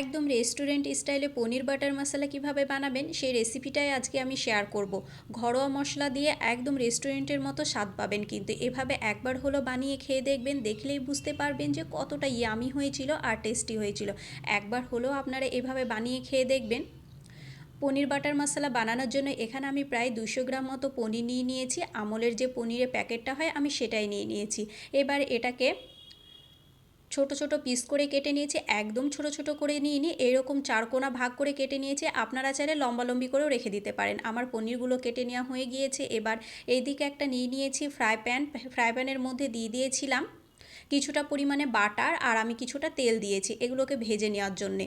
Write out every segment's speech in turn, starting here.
একদম রেস্টুরেন্ট স্টাইলে পনির বাটার মশলা কীভাবে বানাবেন, সেই রেসিপিটাই আজকে আমি শেয়ার করব। ঘরোয়া মশলা দিয়ে একদম রেস্টুরেন্টের মতো স্বাদ পাবেন কিন্তু। এভাবে একবার হলো বানিয়ে খেয়ে দেখবেন, দেখলেই বুঝতে পারবেন যে কতটা ইয়ামি হয়েছিল আর টেস্টি হয়েছিল। একবার হলো আপনারা এভাবে বানিয়ে খেয়ে দেখবেন। পনির বাটার মশলা বানানোর জন্য এখানে আমি প্রায় দুশো গ্রাম মতো পনির নিয়ে নিয়েছি। আমলের যে পনিরের প্যাকেটটা হয়, আমি সেটাই নিয়ে নিয়েছি। এবার এটাকে ছোট ছোট পিস করে কেটে নিয়েছি, একদম ছোট ছোট করে নিয়ে নিই এরকম চারকোনা ভাগ করে কেটে নিয়েছি, আপনারা চাইলে লম্বালম্বি করেও রেখে দিতে পারেন। আমার পনিরগুলো কেটে নেওয়া হয়ে গিয়েছে, এবার এইদিকে একটা নিয়ে নিয়েছি ফ্রাই প্যান ফ্রাই প্যানের মধ্যে দিয়ে দিয়েছিলাম কিছুটা পরিমাণে বাটার আর আমি কিছুটা তেল দিয়েছি, এগুলোকে ভেজে নেওয়ার জন্যে।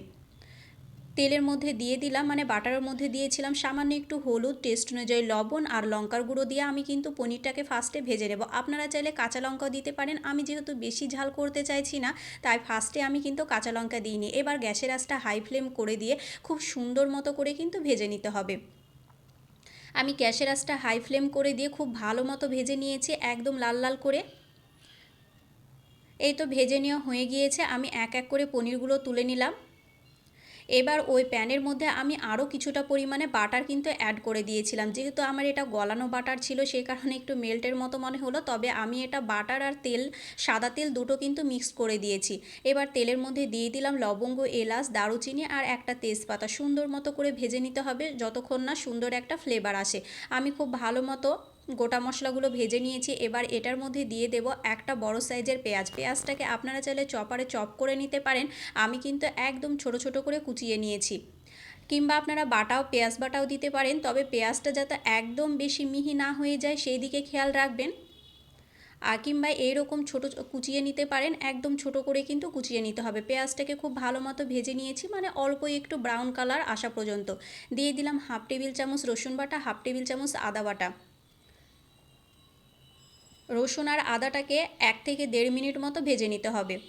তেলের মধ্যে দিয়ে দিলাম মানে বাটারের মধ্যে দিয়েছিলাম সামান্য একটু হলুদ টেস্ট অনুযায়ী লবণ আর লঙ্কার গুঁড়ো দিয়ে আমি কিন্তু পনিরটাকে ফার্স্টে ভেজে নেব। আপনারা চাইলে কাঁচা লঙ্কাও দিতে পারেন, আমি যেহেতু বেশি ঝাল করতে চাইছি না, তাই ফার্স্টে আমি কিন্তু কাঁচা লঙ্কা দিইনি। এবার গ্যাসের আঁচটা হাই ফ্লেম করে দিয়ে খুব সুন্দর মতো করে কিন্তু ভেজে নিতে হবে। আমি গ্যাসের আঁচটা হাই ফ্লেম করে দিয়ে খুব ভালো মতো ভেজে নিয়েছি, একদম লাল লাল করে। এই তো ভেজে নেওয়া হয়ে গিয়েছে, আমি এক এক করে পনিরগুলো তুলে নিলাম। এবার ওই প্যানের মধ্যে আমি আরও কিছুটা পরিমাণে বাটার কিন্তু অ্যাড করে দিয়েছিলাম। যেহেতু আমার এটা গলানো বাটার ছিল সেই কারণে একটু মেল্টের মতো মনে হলো, তবে আমি এটা বাটার আর তেল, সাদা তেল দুটো কিন্তু মিক্স করে দিয়েছি। এবার তেলের মধ্যে দিয়ে দিলাম লবঙ্গ, এলাচ, দারুচিনি আর একটা তেজপাতা। সুন্দর মতো করে ভেজে নিতে হবে, যতক্ষণ না সুন্দর একটা ফ্লেভার আসে। আমি খুব ভালো মতো গোটা মশলাগুলো ভেজে নিয়েছি। এবার এটার মধ্যে দিয়ে দেব একটা বড় সাইজের পেঁয়াজ। পেঁয়াজটাকে আপনারা চাইলে চপারে চপ করে নিতে পারেন। আমি কিন্তু একদম ছোট ছোট করে কুচিয়ে নিয়েছি। কিংবা আপনারা বাটাও, পেঁয়াজ বাটাও দিতে পারেন। তবে পেঁয়াজটা যাতে একদম বেশি মিহি না হয়ে যায়, সেই দিকে খেয়াল রাখবেন। আর কিংবা এইরকম ছোটো কুচিয়ে নিতে পারেন। একদম ছোট করে কিন্তু কুচিয়ে নিতে হবে। পেঁয়াজটাকে খুব ভালো মতো ভেজে নিয়েছি মানে অল্প একটু ব্রাউন কালার আসা পর্যন্ত। দিয়ে দিলাম হাফ টেবিল চামচ রসুন বাটা, হাফ টেবিল চামচ আদা বাটা। রসুন আর আদাটাকে এক থেকে দেড় মিনিট মতো ভেজে নিতে হবে।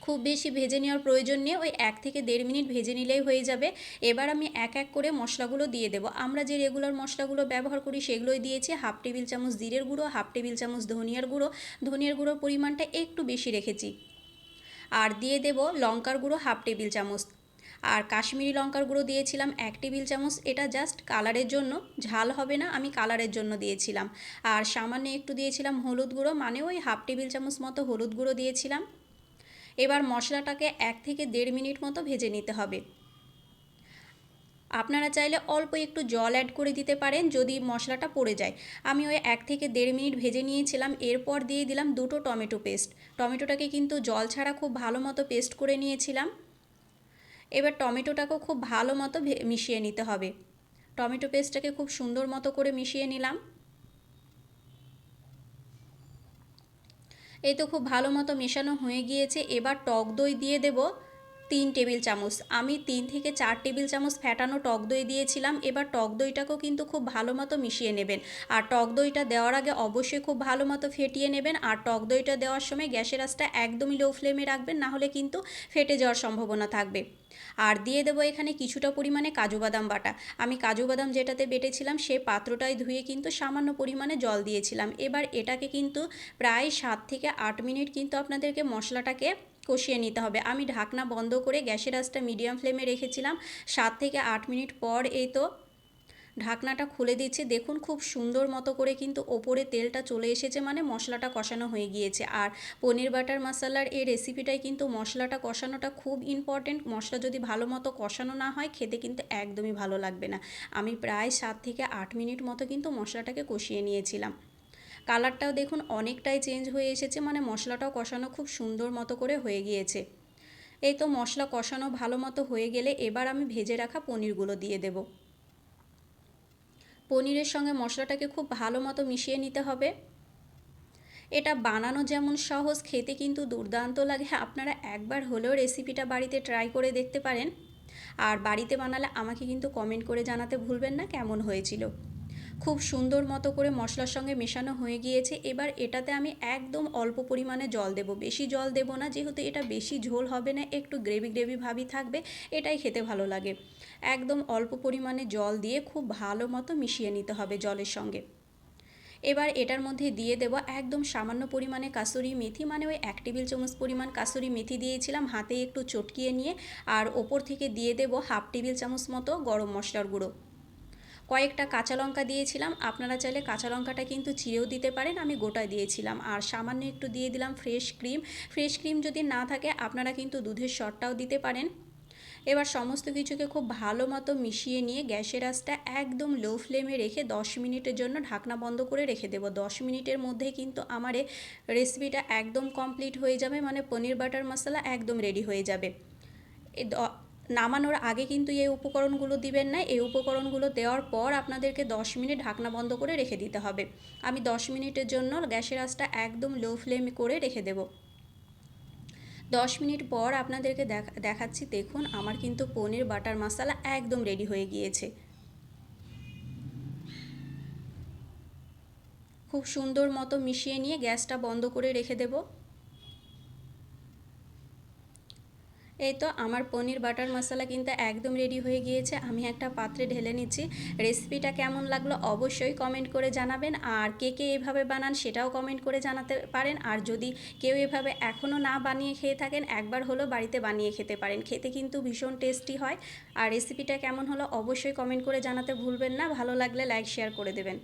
খুব বেশি ভেজে নেওয়ার প্রয়োজন নেই, ওই এক থেকে দেড় মিনিট ভেজে নিলেই হয়ে যাবে। এবার আমি এক এক করে মশলাগুলো দিয়ে দেবো। আমরা যে রেগুলার মশলাগুলো ব্যবহার করি সেগুলোই দিয়েছি, হাফ টেবিল চামচ জিরের গুঁড়ো, হাফ টেবিল চামচ ধনিয়ার গুঁড়ো। ধনিয়ার গুঁড়োর পরিমাণটা একটু বেশি রেখেছি। আর দিয়ে দেব লঙ্কার গুঁড়ো, হাফ টেবিল চামচ। আর কাশ্মীরি লঙ্কার গুঁড়ো দিয়েছিলাম এক টেবিল চামচ। এটা জাস্ট কালারের জন্য। ঝাল হবে না, আমি কালারের জন্য দিয়েছিলাম। আর সামান্য একটু দিয়েছিলাম হলুদ গুঁড়ো মানে ওই হাফ টেবিল চামচ মতো হলুদ গুঁড়ো দিয়েছিলাম। এবার মশলাটাকে এক থেকে দেড় মিনিট মতো ভেজে নিতে হবে। আপনারা চাইলে অল্প একটু জল অ্যাড করে দিতে পারেন, যদি মশলাটা পড়ে যায়। আমি ওই এক থেকে দেড় মিনিট ভেজে নিয়েছিলাম, এরপর দিয়ে দিলাম দুটো টমেটো পেস্ট টমেটোটাকে কিন্তু জল ছাড়া খুব ভালো মতো পেস্ট করে নিয়েছিলাম। এবার টমেটোটাকেও খুব ভালো মতো মিশিয়ে নিতে হবে। টমেটো পেস্টটাকে খুব সুন্দর মতো করে মিশিয়ে নিলাম। এই তো খুব ভালো মতো মেশানো হয়ে গিয়েছে। এবার টক দই দিয়ে দেব। তিন টেবিল চামচ। আমি তিন থেকে চার টেবিল চামচ ফ্যাটানো টক দই দিয়েছিলাম। এবার টক দইটাকেও কিন্তু খুব ভালো মতো মিশিয়ে নেবেন। আর টক দইটা দেওয়ার আগে অবশ্যই খুব ভালো মতো ফেটিয়ে নেবেন। আর টক দইটা দেওয়ার সময় গ্যাসের আঁচটা একদমই লো ফ্লেমে রাখবেন, না হলে কিন্তু ফেটে যাওয়ার সম্ভাবনা থাকবে। আর দিয়ে দেবো এখানে কিছুটা পরিমাণে কাজু বাদাম বাটা। আমি কাজু বাদাম যেটাতে বেটেছিলাম, সে পাত্রটায় ধুয়ে কিন্তু সামান্য পরিমাণে জল দিয়েছিলাম। এবার এটাকে কিন্তু প্রায় সাত থেকে আট মিনিট কিন্তু আপনাদেরকে মশলাটাকে কষিয়ে নিতে হবে। আমি ঢাকনা বন্ধ করে গ্যাসের আঁচটা মিডিয়াম ফ্লেমে রেখেছিলাম। সাত থেকে আট মিনিট পর এই তো ঢাকনাটা খুলে দিচ্ছি। দেখুন খুব সুন্দর মতো করে কিন্তু ওপরে তেলটা চলে এসেছে মানে মশলাটা কষানো হয়ে গিয়েছে। আর পনির বাটার মশলার এই রেসিপিটাই কিন্তু মশলাটা কষানোটা খুব ইম্পর্টেন্ট মশলা যদি ভালো মতো কষানো না হয়, খেতে কিন্তু একদমই ভালো লাগবে না। আমি প্রায় সাত থেকে আট মিনিট মতো কিন্তু মশলাটাকে কষিয়ে নিয়েছিলাম। কালারটাও দেখুন অনেকটাই চেঞ্জ হয়ে এসেছে মানে মশলাটাও কষানো খুব সুন্দর মতো করে হয়ে গিয়েছে। এই তো মশলা কষানো ভালো মতো হয়ে গেলে এবার আমি ভেজে রাখা পনিরগুলো দিয়ে দেবো। পনিরের সঙ্গে মশলাটাকে খুব ভালো মতো মিশিয়ে নিতে হবে। এটা বানানো যেমন সহজ, খেতে কিন্তু দুর্দান্ত লাগে। আপনারা একবার হলেও রেসিপিটা বাড়িতে ট্রাই করে দেখতে পারেন। আর বাড়িতে বানালে আমাকে কিন্তু কমেন্ট করে জানাতে ভুলবেন না, কেমন হয়েছিল। খুব সুন্দর মতো করে মশলার সঙ্গে মেশানো হয়ে গিয়েছে। এবার এটাতে আমি একদম অল্প পরিমাণে জল দেব। বেশি জল দেব না, যেহেতু এটা বেশি ঝোল হবে না, একটু গ্রেভি গ্রেভি ভাবই থাকবে, এটাই খেতে ভালো লাগে। একদম অল্প পরিমাণে জল দিয়ে খুব ভালো মতো মিশিয়ে নিতে হবে জলের সঙ্গে। এবার এটার মধ্যে দিয়ে দেব একদম সামান্য পরিমাণে কাসুরি মেথি মানে ওই এক টেবিল চামচ পরিমাণ কাসুরি মেথি দিয়েছিলাম হাতে একটু চটকিয়ে নিয়ে, আর ওপর থেকে দিয়ে দেব হাফ টেবিল চামচ মতো গরম মশলার গুঁড়ো। কয়েকটা কাঁচা লঙ্কা দিয়েছিলাম। আপনারা চাইলে কাঁচা লঙ্কাটা কিন্তু চিড়েও দিতে পারেন। আমি গোটা দিয়েছিলাম। আর সামান্য একটু দিয়ে দিলাম ফ্রেশ ক্রিম। ফ্রেশ ক্রিম যদি না থাকে, আপনারা কিন্তু দুধের শটটাও দিতে পারেন। এবার সমস্ত কিছুকে খুব ভালো মতো মিশিয়ে নিয়ে গ্যাসের আঁচটা একদম লো ফ্লেমে রেখে দশ মিনিটের জন্য ঢাকনা বন্ধ করে রেখে দেবো। দশ মিনিটের মধ্যে কিন্তু আমার রেসিপিটা একদম কমপ্লিট হয়ে যাবে। মানে পনির বাটার মশলা একদম রেডি হয়ে যাবে। নামানোর আগে কিন্তু এই উপকরণগুলো দিবেন না। এই উপকরণগুলো দেওয়ার পর আপনাদেরকে দশ মিনিট ঢাকনা বন্ধ করে রেখে দিতে হবে। আমি দশ মিনিটের জন্য গ্যাসের আঁচটা একদম লো ফ্লেমে করে রেখে দেবো। দশ মিনিট পর আপনাদেরকে দেখাচ্ছি, দেখুন, আমার কিন্তু পনির বাটার মশলা একদম রেডি হয়ে গিয়েছে। খুব সুন্দর মতো মিশিয়ে নিয়ে গ্যাসটা বন্ধ করে রেখে দেবো। এই তো আমার পনির বাটার মশলা কিন্তু একদম রেডি হয়ে গিয়েছে। আমি একটা পাত্রে ঢেলে নিচ্ছি। রেসিপিটা কেমন লাগল অবশ্যই কমেন্ট করে জানাবেন। আর কে কে এভাবে বানান সেটাও কমেন্ট করে জানাতে পারেন। আর যদি কেউ এভাবে এখনও না বানিয়ে খেয়ে থাকেন, একবার হলো বাড়িতে বানিয়ে খেতে পারেন। খেতে কিন্তু ভীষণ টেস্টি হয়। আর রেসিপিটা কেমন হলো অবশ্যই কমেন্ট করে জানাতে ভুলবেন না। ভালো লাগলে লাইক শেয়ার করে দেবেন।